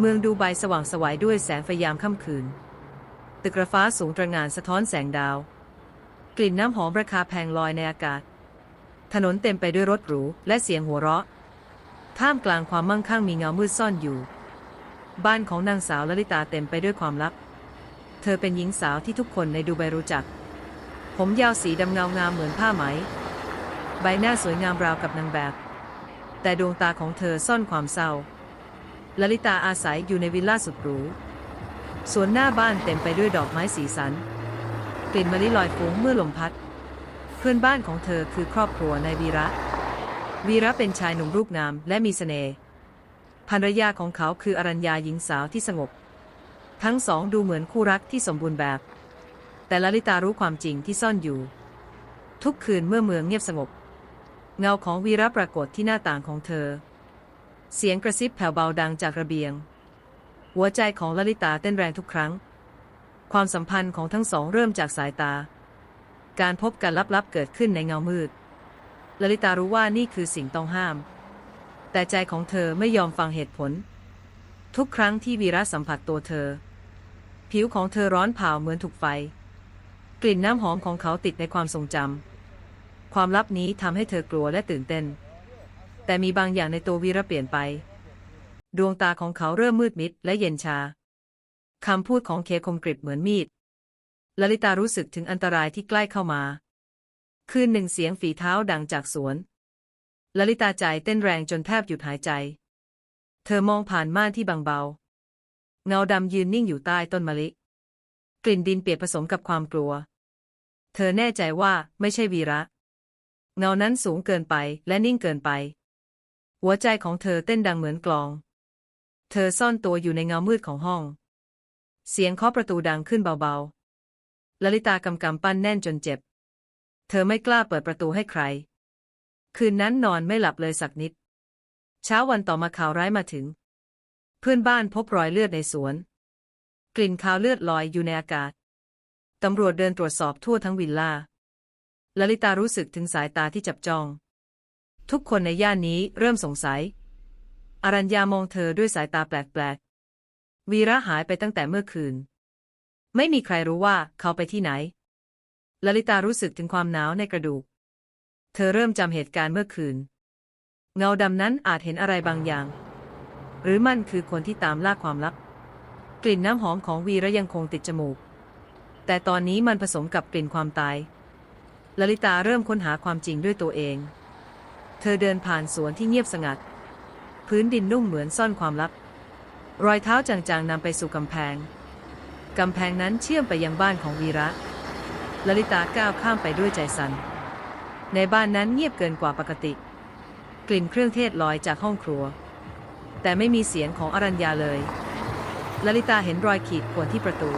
เมืองดูไบสว่างสวัยด้วยแสงไฟยามค่ำคืน ตึกระฟ้าสูงตระงานสะท้อนแสงดาว กลิ่นน้ำหอมราคาแพงลอยในอากาศ ถนนเต็มไปด้วยรถหรูและเสียงหัวเราะ ท่ามกลางความมั่งคั่งมีเงามืดซ่อนอยู่ บ้านของนางสาวลลิตาเต็มไปด้วยความลับ เธอเป็นหญิงสาวที่ทุกคนในดูไบรู้จัก ผมยาวสีดำเงางามเหมือนผ้าไหม ใบหน้าสวยงามราวกับนางแบบ แต่ดวงตาของเธอซ่อนความเศร้า ลลิตาอาศัยอยู่ในวิลล่าสุดหรู สวนหน้าบ้านเต็มไปด้วยดอกไม้สีสัน กลิ่นมะลิลอยฟุ้งเมื่อลมพัด เพื่อนบ้านของเธอคือครอบครัวนายวีระ วีระเป็นชายหนุ่มรูปงามและมีเสน่ห์ ภรรยาของเขาคืออรัญญาหญิงสาวที่สงบ ทั้งสองดูเหมือนคู่รักที่สมบูรณ์แบบ แต่ลลิตารู้ความจริงที่ซ่อนอยู่ ทุกคืนเมื่อเมืองเงียบสงบ เงาของวีระปรากฏที่หน้าต่างของเธอ เสียงกระซิบแผ่วเบาดังจากระเบียง หัวใจของลลิตาเต้นแรงทุกครั้ง ความสัมพันธ์ของทั้งสองเริ่มจากสายตา การพบกันลับๆเกิดขึ้นในเงามืดลลิตารู้ว่านี่คือสิ่งต้องห้าม แต่ใจของเธอไม่ยอมฟังเหตุผล ทุกครั้งที่วีระสัมผัสตัวเธอ ผิวของเธอร้อนเผาเหมือนถูกไฟ กลิ่นน้ำหอมของเขาติดในความทรงจำความลับนี้ทำให้เธอกลัวและตื่นเต้น แต่มีบางอย่างในตัววีระเปลี่ยนไป ดวงตาของเขาเริ่มมืดมิดและเย็นชา คำพูดของเคคมกริบเหมือนมีดลลิตารู้สึกถึงอันตรายที่ใกล้เข้ามา คืนหนึ่งเสียงฝีเท้าดังจากสวนลลิตาใจเต้นแรงจนแทบหยุดหายใจ เธอมองผ่านม่านที่บางเบา เงาดำยืนนิ่งอยู่ใต้ต้นมะลิ กลิ่นดินเปียกผสมกับความกลัว เธอแน่ใจว่าไม่ใช่วีระ เงานั้นสูงเกินไปและนิ่งเกินไป หัวใจของเธอเต้นดังเหมือนกลอง เธอซ่อนตัวอยู่ในเงามืดของห้อง เสียงเคาะประตูดังขึ้นเบาๆ ลลิตากำกำปั้นแน่นจนเจ็บ เธอไม่กล้าเปิดประตูให้ใคร คืนนั้นนอนไม่หลับเลยสักนิด เช้าวันต่อมาข่าวร้ายมาถึง เพื่อนบ้านพบรอยเลือดในสวน กลิ่นคาวเลือดลอยอยู่ในอากาศ ตำรวจเดินตรวจสอบทั่วทั้งวิลล่าลลิตารู้สึกถึงสายตาที่จับจ้อง ทุกคนในย่านนี้เริ่มสงสัย อรัญญามองเธอด้วยสายตาแปลกๆ วีระหายไปตั้งแต่เมื่อคืน ไม่มีใครรู้ว่าเขาไปที่ไหนลลิตารู้สึกถึงความหนาวในกระดูก เธอเริ่มจำเหตุการณ์เมื่อคืน เงาดำนั้นอาจเห็นอะไรบางอย่าง หรือมันคือคนที่ตามล่าความลับ กลิ่นน้ำหอมของวีระยังคงติดจมูก แต่ตอนนี้มันผสมกับกลิ่นความตายลลิตาเริ่มค้นหาความจริงด้วยตัวเอง เธอเดินผ่านสวนที่เงียบสงัด พื้นดินนุ่มเหมือนซ่อนความลับ รอยเท้าจางๆนำไปสู่กำแพง กำแพงนั้นเชื่อมไปยังบ้านของวีระลลิตาก้าวข้ามไปด้วยใจสัน่น ในบ้านนั้นเงียบเกินกว่าปกติ กลิ่นเครื่องเทศลอยจากห้องครัว แต่ไม่มีเสียงของอรัญญาเลยลลิตาเห็นรอยขีดข่วนที่ประตู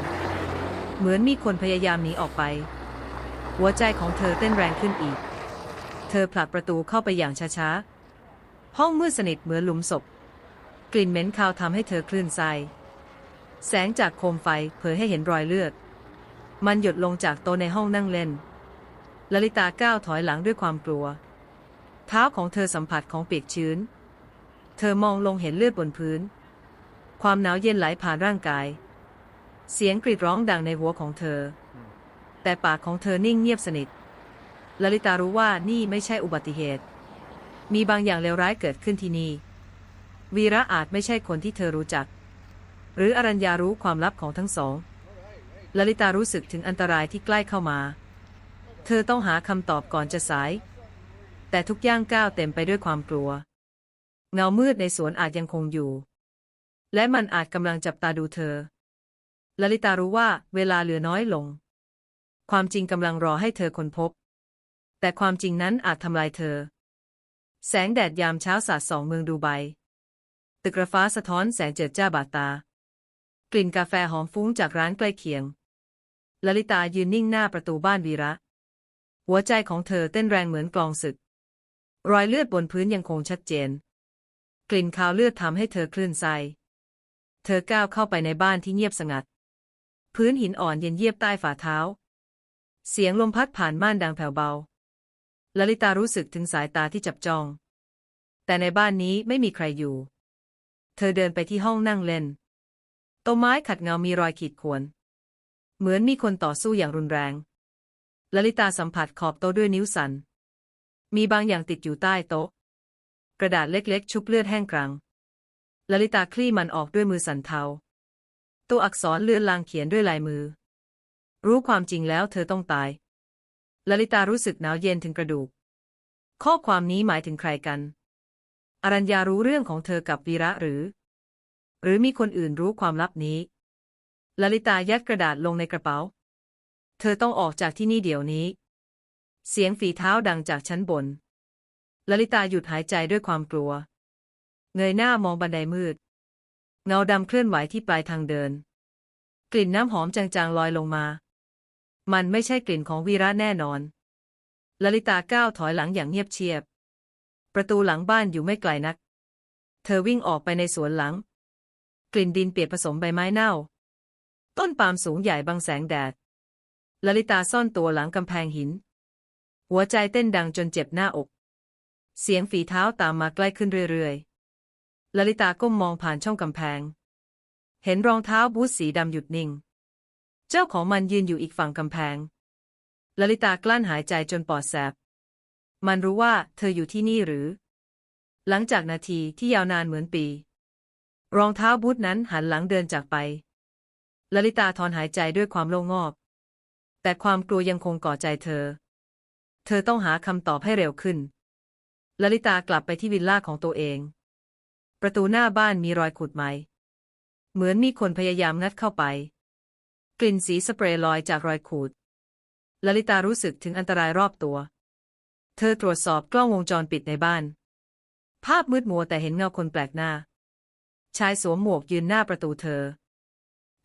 เหมือนมีคนพยายามหนีออกไป หัวใจของเธอเต้นแรงขึ้นอีก เธอผลักประตูเข้าไปอย่างช้าๆ ห้องมืดสนิทเหมือนหลุมศพ กลิ่นเหม็นคาวทำให้เธอคลื่นไส้แสงจากโคมไฟเผยให้เห็นรอยเลือด มันหยดลงจากโต๊ะในห้องนั่งเล่นลลิตาก้าวถอยหลังด้วยความกลัว เท้าของเธอสัมผัสของเปียกชื้น เธอมองลงเห็นเลือดบนพื้น ความหนาวเย็นไหลผ่านร่างกาย เสียงกรีดร้องดังในหัวของเธอ แต่ปากของเธอนิ่งเงียบสนิท ลลิตารู้ว่านี่ไม่ใช่อุบัติเหตุ มีบางอย่างเลวร้ายเกิดขึ้นที่นี่ วีระอาจไม่ใช่คนที่เธอรู้จัก หรืออรัญญารู้ความลับของทั้งสองลลิตารู้สึกถึงอันตรายที่ใกล้เข้ามา เธอต้องหาคำตอบก่อนจะสาย แต่ทุกย่างก้าวเต็มไปด้วยความกลัว เงามืดในสวนอาจยังคงอยู่ และมันอาจกำลังจับตาดูเธอลลิตารู้ว่าเวลาเหลือน้อยลง ความจริงกำลังรอให้เธอค้นพบ แต่ความจริงนั้นอาจทำลายเธอ แสงแดดยามเช้าสาดส่องเมืองดูไบ ตึกระฟ้าสะท้อนแสงเจิดจ้าบาดตา กลิ่นกาแฟหอมฟุ้งจากร้านใกล้เคียงลลิตายืนนิ่งหน้าประตูบ้านวีระ หัวใจของเธอเต้นแรงเหมือนกลองศึก รอยเลือดบนพื้นยังคงชัดเจน กลิ่นคาวเลือดทำให้เธอคลื่นไส้เธอก้าวเข้าไปในบ้านที่เงียบสงัด พื้นหินอ่อนเย็นเยียบใต้ฝ่าเท้า เสียงลมพัดผ่านม่านดังแผ่วเบา ลลิตารู้สึกถึงสายตาที่จับจ้อง แต่ในบ้านนี้ไม่มีใครอยู่ เธอเดินไปที่ห้องนั่งเล่นต้นไม้ขัดเงามีรอยขีดข่วน เหมือนมีคนต่อสู้อย่างรุนแรงลลิตาสัมผัสขอบโต๊ะด้วยนิ้วสัน มีบางอย่างติดอยู่ใต้โต๊ะ กระดาษเล็กๆ ชุบเลือดแห้งกรังลลิตาคลี่มันออกด้วยมือสันเทา ตัวอักษรเลือนลางเขียนด้วยลายมือ รู้ความจริงแล้วเธอต้องตาย ลลิตารู้สึกหนาวเย็นถึงกระดูก ข้อความนี้หมายถึงใครกัน อรัญญารู้เรื่องของเธอกับวีระหรือ หรือมีคนอื่นรู้ความลับนี้ลลิตายัดกระดาษลงในกระเป๋า เธอต้องออกจากที่นี่เดี๋ยวนี้ เสียงฝีเท้าดังจากชั้นบนลลิตาหยุดหายใจด้วยความกลัว เงยหน้ามองบันไดมืด เงาดำเคลื่อนไหวที่ปลายทางเดิน กลิ่นน้ำหอมจางๆลอยลงมา มันไม่ใช่กลิ่นของวีระแน่นอน ลลิตาก้าวถอยหลังอย่างเงียบเชียบ ประตูหลังบ้านอยู่ไม่ไกลนัก เธอวิ่งออกไปในสวนหลัง กลิ่นดินเปียกผสมใบไม้เน่า ต้นปาล์มสูงใหญ่บังแสงแดด ลลิตาซ่อนตัวหลังกำแพงหิน หัวใจเต้นดังจนเจ็บหน้าอก เสียงฝีเท้าตามมาใกล้ขึ้นเรื่อยๆ ลลิตาก้มมองผ่านช่องกำแพง เห็นรองเท้าบูทสีดำหยุดนิ่ง เจ้าของมันยืนอยู่อีกฝั่งกำแพง ลลิตากลั้นหายใจจนปอดแสบ มันรู้ว่าเธออยู่ที่นี่หรือ หลังจากนาทีที่ยาวนานเหมือนปี รองเท้าบูทนั้นหันหลังเดินจากไป ลลิตาถอนหายใจด้วยความโล่งงอก แต่ความกลัวยังคงก่อใจเธอ เธอต้องหาคำตอบให้เร็วขึ้น ลลิตากลับไปที่วิลล่าของตัวเอง ประตูหน้าบ้านมีรอยขุดไหม เหมือนมีคนพยายามงัดเข้าไป กลิ่นสีสเปรย์ลอยจากรอยขูดลลิตารู้สึกถึงอันตรายรอบตัว เธอตรวจสอบกล้องวงจรปิดในบ้าน ภาพมืดมัวแต่เห็นเงาคนแปลกหน้า ชายสวมหมวกยืนหน้าประตูเธอ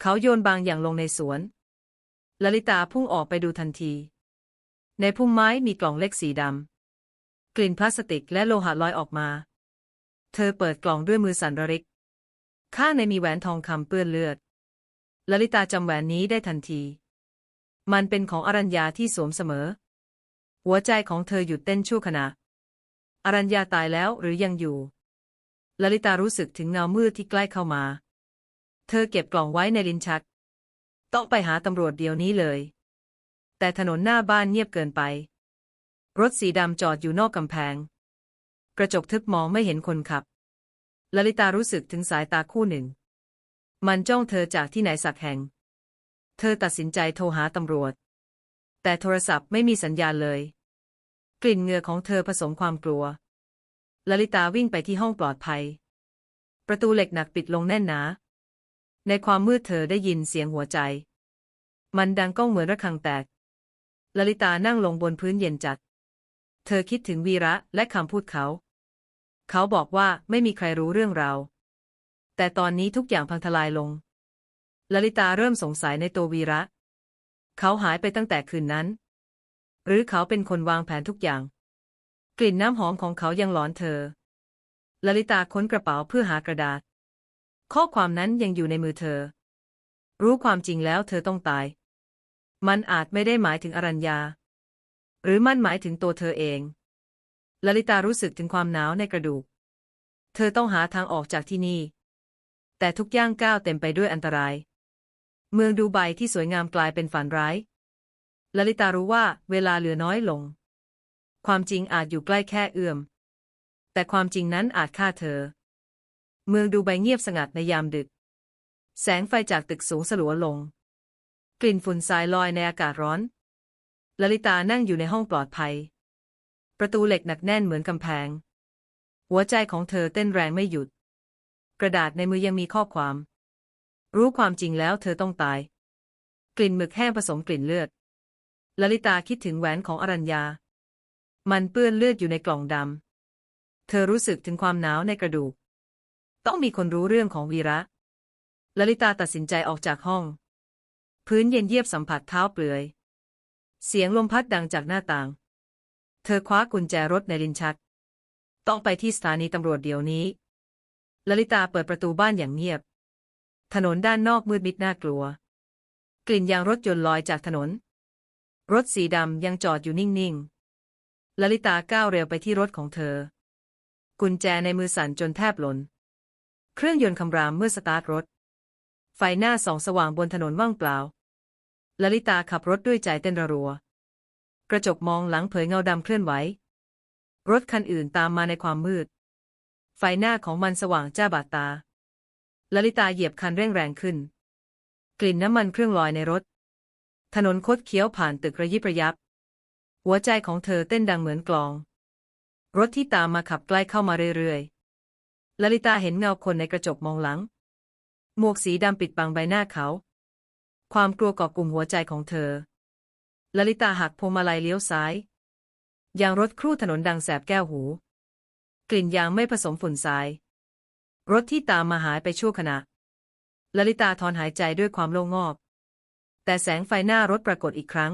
เขาโยนบางอย่างลงในสวนลลิตาพุ่งออกไปดูทันที ในพุ่มไม้มีกล่องเล็กสีดำ กลิ่นพลาสติกและโลหะลอยออกมา เธอเปิดกล่องด้วยมือสั่นระริก ข้างในมีแหวนทองคำเปื้อนเลือด ลลิตาจำแหวนนี้ได้ทันที มันเป็นของอรัญญาที่สวมเสมอ หัวใจของเธอหยุดเต้นชั่วขณะ อรัญญาตายแล้วหรือยังอยู่ลลิตารู้สึกถึงเงามืดที่ใกล้เข้ามา เธอเก็บกล่องไว้ในลิ้นชัก ต้องไปหาตำรวจเดี๋ยวนี้เลย แต่ถนนหน้าบ้านเงียบเกินไป รถสีดำจอดอยู่นอกกำแพง กระจกทึบมองไม่เห็นคนขับลลิตารู้สึกถึงสายตาคู่หนึ่ง มันจ้องเธอจากที่ไหนสักแห่ง เธอตัดสินใจโทรหาตำรวจ แต่โทรศัพท์ไม่มีสัญญาณเลย กลิ่นเหงื่อของเธอผสมความกลัว ลลิตาวิ่งไปที่ห้องปลอดภัย ประตูเหล็กหนักปิดลงแน่นหนา ในความมืดเธอได้ยินเสียงหัวใจ มันดังก้องเหมือนระฆังแตก ลลิตานั่งลงบนพื้นเย็นจัด เธอคิดถึงวีระและคำพูดเขา เขาบอกว่าไม่มีใครรู้เรื่องเรา แต่ตอนนี้ทุกอย่างพังทลายลง ลลิตาเริ่มสงสัยในตัววีระ เขาหายไปตั้งแต่คืนนั้น หรือเขาเป็นคนวางแผนทุกอย่าง กลิ่นน้ำหอมของเขายังหลอนเธอ ลลิตาค้นกระเป๋าเพื่อหากระดาษ ข้อความนั้นยังอยู่ในมือเธอ รู้ความจริงแล้วเธอต้องตาย มันอาจไม่ได้หมายถึงอรัญญา หรือมันหมายถึงตัวเธอเอง ลลิตารู้สึกถึงความหนาวในกระดูก เธอต้องหาทางออกจากที่นี่ แต่ทุกย่างก้าวเต็มไปด้วยอันตราย เมืองดูไบที่สวยงามกลายเป็นฝันร้ายลลิตารู้ว่าเวลาเหลือน้อยลง ความจริงอาจอยู่ใกล้แค่เอื้อม แต่ความจริงนั้นอาจฆ่าเธอ เมืองดูไบเงียบสงัดในยามดึก แสงไฟจากตึกสูงสลัวลง กลิ่นฝุ่นทรายลอยในอากาศร้อนลลิตานั่งอยู่ในห้องปลอดภัย ประตูเหล็กหนักแน่นเหมือนกำแพง หัวใจของเธอเต้นแรงไม่หยุด กระดาษในมือยังมีข้อความ รู้ความจริงแล้วเธอต้องตาย กลิ่นหมึกแห้งผสมกลิ่นเลือดลลิตาคิดถึงแหวนของอรัญญา มันเปื้อนเลือดอยู่ในกล่องดำ เธอรู้สึกถึงความหนาวในกระดูก ต้องมีคนรู้เรื่องของวีระลลิตาตัดสินใจออกจากห้อง พื้นเย็นเยียบสัมผัสเท้าเปลือย เสียงลมพัดดังจากหน้าต่าง เธอคว้ากุญแจรถในลิ้นชัก ต้องไปที่สถานีตำรวจเดี๋ยวนี้ ลลิตาเปิดประตูบ้านอย่างเงียบ ถนนด้านนอกมืดมิดน่ากลัว กลิ่นยางรถยนต์ลอยจากถนน รถสีดำยังจอดอยู่นิ่งๆลลิตาก้าวเร็วไปที่รถของเธอ กุญแจในมือสั่นจนแทบหล่นเครื่องยนต์คำรามเมื่อสตาร์ทรถ ไฟหน้าสองสว่างบนถนนว่างเปล่าลลิตาขับรถด้วยใจเต้นระรัว กระจกมองหลังเผยเงาดำเคลื่อนไหว รถคันอื่นตามมาในความมืด หน้าของมันสว่างจ้าบาดตาลลิตาเหยียบคันเร่งแรงขึ้น กลิ่นน้ำมันเครื่องลอยในรถ ถนนคดเคี้ยวผ่านตึกระยิบระยับ หัวใจของเธอเต้นดังเหมือนกลอง รถที่ตามมาขับใกล้เข้ามาเรื่อยๆลลิตาเห็นเงาคนในกระจกมองหลัง หมวกสีดำปิดบังใบหน้าเขา ความกลัวก่อกลุ่มหัวใจของเธอลลิตาหักพวงมาลัยเลี้ยวซ้าย ยางรถครู่ถนนดังแสบแก้วหู ลิ่นยางไม่ผสมฝุ่นทราย รถที่ตามมาหายไปชั่วขณะลลิตาถอนหายใจด้วยความโล่งงอกแต่แสงไฟหน้ารถปรากฏอีกครั้ง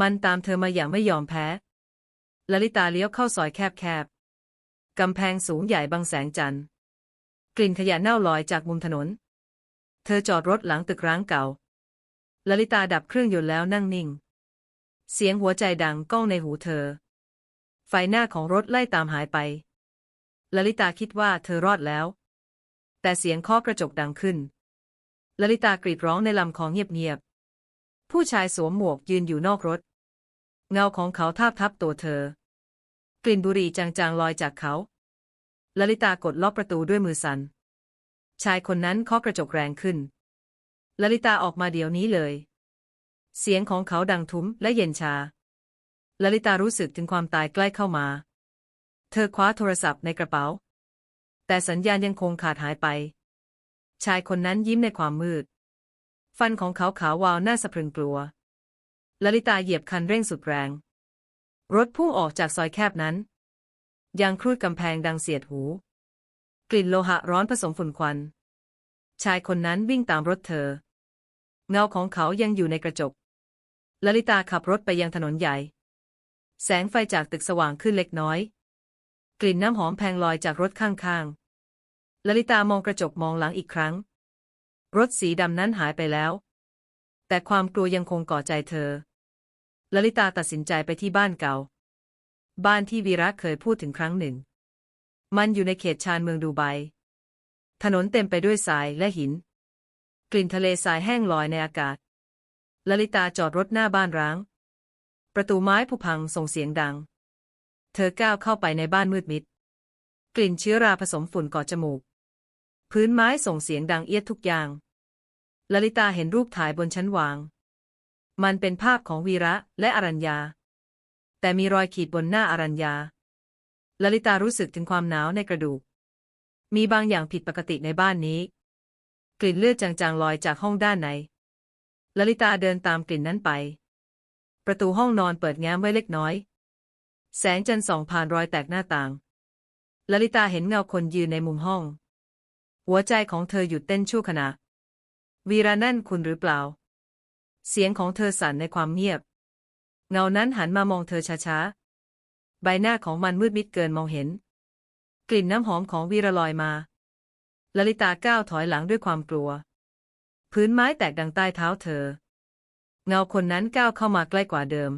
มันตามเธอมาอย่างไม่ยอมแพ้ลลิตาเลี้ยวเข้าซอยแคบๆ กำแพงสูงใหญ่บังแสงจันทร์กลิ่นขยะเน่าลอยจากมุมถนน เธอจอดรถหลังตึกร้างเก่าลลิตาดับเครื่องยนต์แล้วนั่งนิ่ง เสียงหัวใจดังก้องในหูเธอ ไฟหน้าของรถไล่ตามหายไป ลลิตาคิดว่าเธอรอดแล้ว แต่เสียงเคาะกระจกดังขึ้นลลิตากรีดร้องในลำคอเงียบๆ ผู้ชายสวมหมวกยืนอยู่นอกรถ เงาของเขาทาบทับตัวเธอ กลิ่นบุหรี่จางๆลอยจากเขาลลิตากดล็อกประตูด้วยมือสัน่น ชายคนนั้นเคาะกระจกแรงขึ้นลลิตาออกมาเดี๋ยวนี้เลย เสียงของเขาดังทุ้มและเย็นชาลลิตารู้สึกถึงความตายใกล้เข้ามา เธอคว้าโทรศัพท์ในกระเป๋า แต่สัญญาณยังคงขาดหายไป ชายคนนั้นยิ้มในความมืด ฟันของเขาขาววาวน่าสะพรึงกลัวลลิตาเหยียบคันเร่งสุดแรง รถพุ่งออกจากซอยแคบนั้นยังครูดกำแพงดังเสียดหู กลิ่นโลหะร้อนผสมฝุ่นควัน ชายคนนั้นวิ่งตามรถเธอ เงาของเขายังอยู่ในกระจกลลิตาขับรถไปยังถนนใหญ่ แสงไฟจากตึกสว่างขึ้นเล็กน้อย กลิ่นน้ำหอมแพงลอยจากรถข้างๆลลิตามองกระจกมองหลังอีกครั้ง รถสีดำนั้นหายไปแล้ว แต่ความกลัวยังคงก่อใจเธอลลิตาตัดสินใจไปที่บ้านเก่า บ้านที่วีระเคยพูดถึงครั้งหนึ่ง มันอยู่ในเขตชานเมืองดูไบ ถนนเต็มไปด้วยทรายและหิน กลิ่นทะเลทรายแห้งลอยในอากาศลลิตาจอดรถหน้าบ้านร้าง ประตูไม้ผุพังส่งเสียงดัง เธอก้าวเข้าไปในบ้านมืดมิด กลิ่นเชื้อราผสมฝุ่นก่อจมูก พื้นไม้ส่งเสียงดังเอียดทุกอย่างลลิตาเห็นรูปถ่ายบนชั้นวาง มันเป็นภาพของวีระและอรัญญา แต่มีรอยขีดบนหน้าอรัญญาลลิตารู้สึกถึงความหนาวในกระดูก มีบางอย่างผิดปกติในบ้านนี้ กลิ่นเลือดจางๆลอยจากห้องด้านในลลิตาเดินตามกลิ่นนั้นไป ประตูห้องนอนเปิดแง้มไว้เล็กน้อย แสงจันทร์ส่องผ่านรอยแตกหน้าต่าง ลลิตาเห็นเงาคนยืนในมุมห้อง หัวใจของเธอหยุดเต้นชั่วขณะ วีระนั่นคุณหรือเปล่า เสียงของเธอสั่นในความเงียบ เงานั้นหันมามองเธอช้าๆ ใบหน้าของมันมืดมิดเกินมองเห็น กลิ่นน้ำหอมของวีระลอยมา ลลิตาก้าวถอยหลังด้วยความกลัว พื้นไม้แตกดังใต้เท้าเธอ เงาคนนั้นก้าวเข้ามาใกล้กว่าเดิม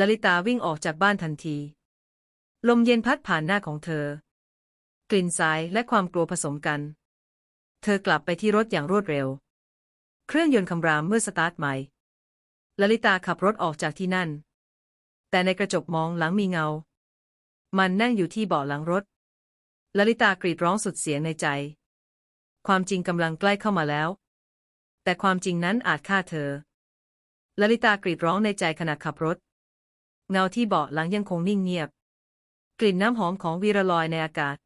ลลิตาวิ่งออกจากบ้านทันที ลมเย็นพัดผ่านหน้าของเธอ กลิ่นทรายและความกลัวผสมกัน เธอกลับไปที่รถอย่างรวดเร็ว เครื่องยนต์คำรามเมื่อสตาร์ทใหม่ลลิตาขับรถออกจากที่นั่น แต่ในกระจกมองหลังมีเงา มันนั่งอยู่ที่เบาะหลังรถลลิตากรีดร้องสุดเสียงในใจ ความจริงกำลังใกล้เข้ามาแล้ว แต่ความจริงนั้นอาจฆ่าเธอลลิตากรีดร้องในใจขณะขับรถ เงาที่เบาะหลังยังคงนิ่งเงียบ กลิ่นน้ำหอมของวีรลอยในอากาศ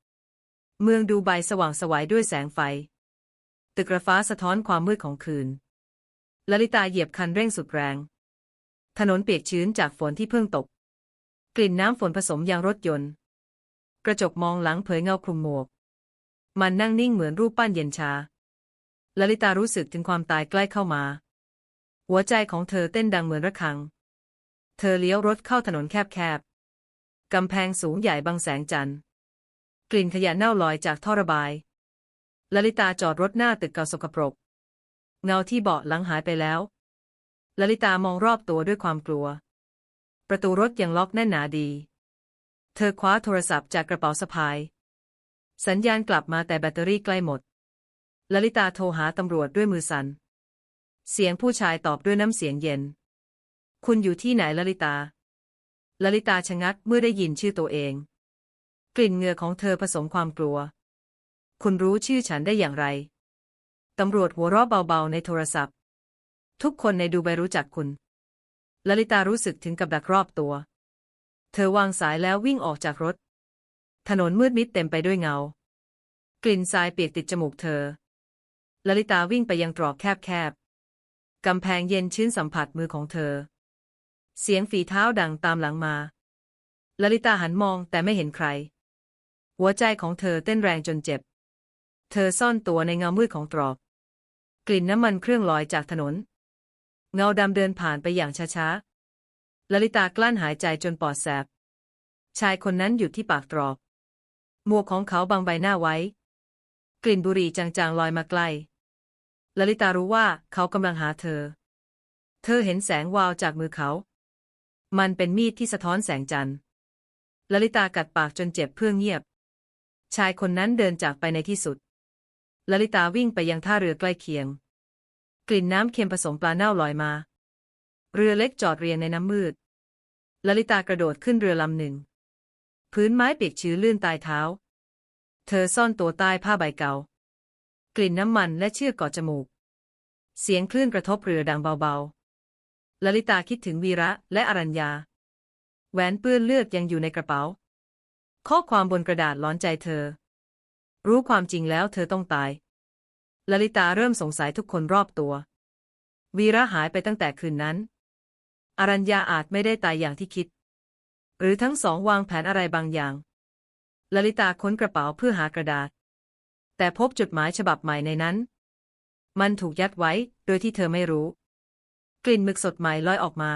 เมืองดูไบสว่างสวายด้วยแสงไฟ ตึกระฟ้าสะท้อนความมืดของคืนลลิตาเหยียบคันเร่งสุดแรง ถนนเปียกชื้นจากฝนที่เพิ่งตก กลิ่นน้ำฝนผสมยางรถยนต์ กระจกมองหลังเผยเงาคลุมหมวก มันนั่งนิ่งเหมือนรูปปั้นเย็นชาลลิตารู้สึกถึงความตายใกล้เข้ามา หัวใจของเธอเต้นดังเหมือนระฆัง เธอเลี้ยวรถเข้าถนนแคบๆ กำแพงสูงใหญ่บังแสงจันทร์ กลิ่นขยะเน่าลอยจากท่อระบาย ลลิตาจอดรถหน้าตึกเก่าสกปรก เงาที่เบาะหลังหายไปแล้ว ลลิตามองรอบตัวด้วยความกลัว ประตูรถยังล็อกแน่นหนาดี เธอคว้าโทรศัพท์จากกระเป๋าสะพาย สัญญาณกลับมาแต่แบตเตอรี่ใกล้หมด ลลิตาโทรหาตำรวจด้วยมือสัน่น เสียงผู้ชายตอบด้วยน้ำเสียงเย็น คุณอยู่ที่ไหนลลิตา ลลิตาชะงักเมื่อได้ยินชื่อตัวเอง กลิ่นเหงื่อของเธอผสมความกลัว คุณรู้ชื่อฉันได้อย่างไร ตำรวจหัวเราะเบาๆในโทรศัพท์ ทุกคนในดูไบรู้จักคุณ ลลิตารู้สึกถึงกับดักรอบตัว เธอวางสายแล้ววิ่งออกจากรถ ถนนมืดมิดเต็มไปด้วยเงา กลิ่นทรายเปียกติดจมูกเธอ ลลิตาวิ่งไปยังตรอกแคบๆกำแพงเย็นชื้นสัมผัสมือของเธอ เสียงฝีเท้าดังตามหลังมาลลิตาหันมองแต่ไม่เห็นใคร หัวใจของเธอเต้นแรงจนเจ็บ เธอซ่อนตัวในเงามืดของตรอก กลิ่นน้ำมันเครื่องลอยจากถนน เงาดำเดินผ่านไปอย่างช้าๆลลิตากลั้นหายใจจนปอดแสบ ชายคนนั้นหยุดที่ปากตรอกหมวกของเขาบังใบหน้าไว้ กลิ่นบุหรี่จางๆลอยมาใกล้ลลิตารู้ว่าเขากำลังหาเธอ เธอเห็นแสงวาวจากมือเขา มันเป็นมีดที่สะท้อนแสงจันทร์ลลิตากัดปากจนเจ็บเพื่อเงียบ ชายคนนั้นเดินจากไปในที่สุดลลิตาวิ่งไปยังท่าเรือใกล้เคียง กลิ่นน้ำเค็มผสมปลาเน่าลอยมา เรือเล็กจอดเรียงในน้ำมืดลลิตากระโดดขึ้นเรือลำหนึ่ง พื้นไม้เปียกชื้นลื่นใต้เท้า เธอซ่อนตัวใต้ผ้าใบเก่ากลิ่นน้ำมันและเชือกเกาะจมูก เสียงคลื่นกระทบเรือดังเบาๆ ลลิตาคิดถึงวีระและอรัญญา แหวนเปื้อนเลือดยังอยู่ในกระเป๋า ข้อความบนกระดาษร้อนใจเธอ รู้ความจริงแล้วเธอต้องตายลลิตาเริ่มสงสัยทุกคนรอบตัว วีระหายไปตั้งแต่คืนนั้น อรัญญาอาจไม่ได้ตายอย่างที่คิด หรือทั้งสองวางแผนอะไรบางอย่างลลิตาค้นกระเป๋าเพื่อหากระดาษ แต่พบจดหมายฉบับใหม่ในนั้น มันถูกยัดไว้โดยที่เธอไม่รู้ กลิ่นหมึกสดใหม่ลอยออกมา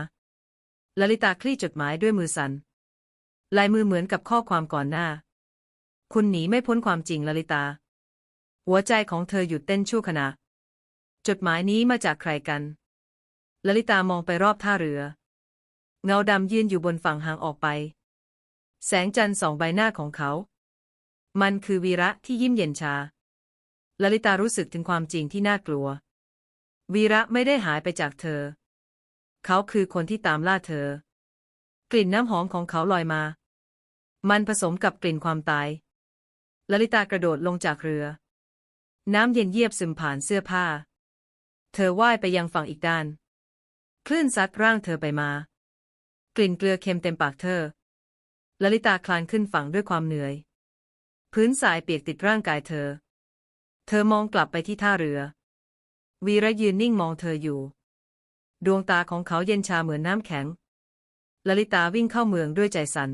ลลิตาคลี่จดหมายด้วยมือสัน่นลายมือเหมือนกับข้อความก่อนหน้า คุณหนีไม่พ้นความจริงลลิตา หัวใจของเธอหยุดเต้นชั่วขณะ จดหมายนี้มาจากใครกันลลิตามองไปรอบท่าเรือ เงาดำยืนอยู่บนฝั่งห่างออกไป แสงจันทร์ส่องใบหน้าของเขา มันคือวีระที่ยิ้มเย็นชาลลิตารู้สึกถึงความจริงที่น่ากลัว วีระไม่ได้หายไปจากเธอ เขาคือคนที่ตามล่าเธอ กลิ่นน้ำหอมของเขาลอยมา มันผสมกับกลิ่นความตาย ลลิตากระโดดลงจากเรือ น้ำเย็นเยียบซึมผ่านเสื้อผ้า เธอว่ายไปยังฝั่งอีกด้าน คลื่นซัดร่างเธอไปมา กลิ่นเกลือเค็มเต็มปากเธอ ลลิตาคลานขึ้นฝั่งด้วยความเหนื่อย พื้นทรายเปียกติดร่างกายเธอ เธอมองกลับไปที่ท่าเรือ วีระยืนนิ่งมองเธออยู่ ดวงตาของเขาเย็นชาเหมือนน้ำแข็งลลิตาวิ่งเข้าเมืองด้วยใจสัน่น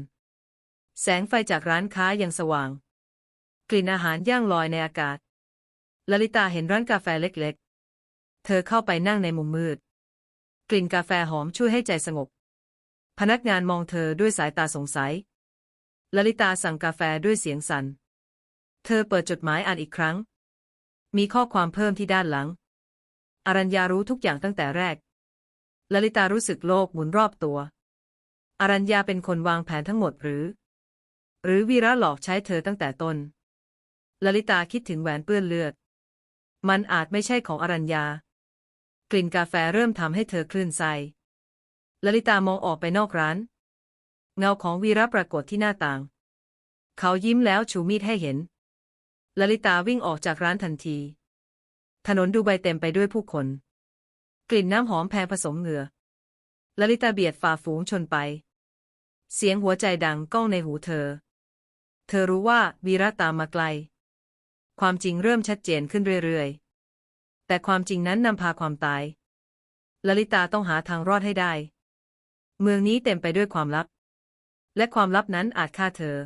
แสงไฟจากร้านค้ายังสว่าง กลิ่นอาหารย่างลอยในอากาศลลิตาเห็นร้านกาแฟเล็กๆ เธอเข้าไปนั่งในมุมมืด กลิ่นกาแฟหอมช่วยให้ใจสงบ พนักงานมองเธอด้วยสายตาสงสัยลลิตาสั่งกาแฟด้วยเสียงสัน่น เธอเปิดจดหมายอ่านอีกครั้ง มีข้อความเพิ่มที่ด้านหลัง อรัญญารู้ทุกอย่างตั้งแต่แรกลลิตารู้สึกโลกหมุนรอบตัว อรัญญาเป็นคนวางแผนทั้งหมดหรือ หรือวีระหลอกใช้เธอตั้งแต่ต้นลลิตาคิดถึงแหวนเปื้อนเลือด มันอาจไม่ใช่ของอรัญญา กลิ่นกาแฟเริ่มทำให้เธอคลื่นไส้ลลิตามองออกไปนอกร้าน เงาของวีระปรากฏที่หน้าต่าง เขายิ้มแล้วชูมีดให้เห็นลลิตาวิ่งออกจากร้านทันที ถนนดูใบเต็มไปด้วยผู้คน กลิ่นน้ำหอมแพงผสมเหงื่อลลิตาเบียดฝ่าฝูงชนไป เสียงหัวใจดังก้องในหูเธอ เธอรู้ว่าวีระตามมาไกล ความจริงเริ่มชัดเจนขึ้นเรื่อยๆ แต่ความจริงนั้นนำพาความตายลลิตาต้องหาทางรอดให้ได้ เมืองนี้เต็มไปด้วยความลับ และความลับนั้นอาจฆ่าเธอ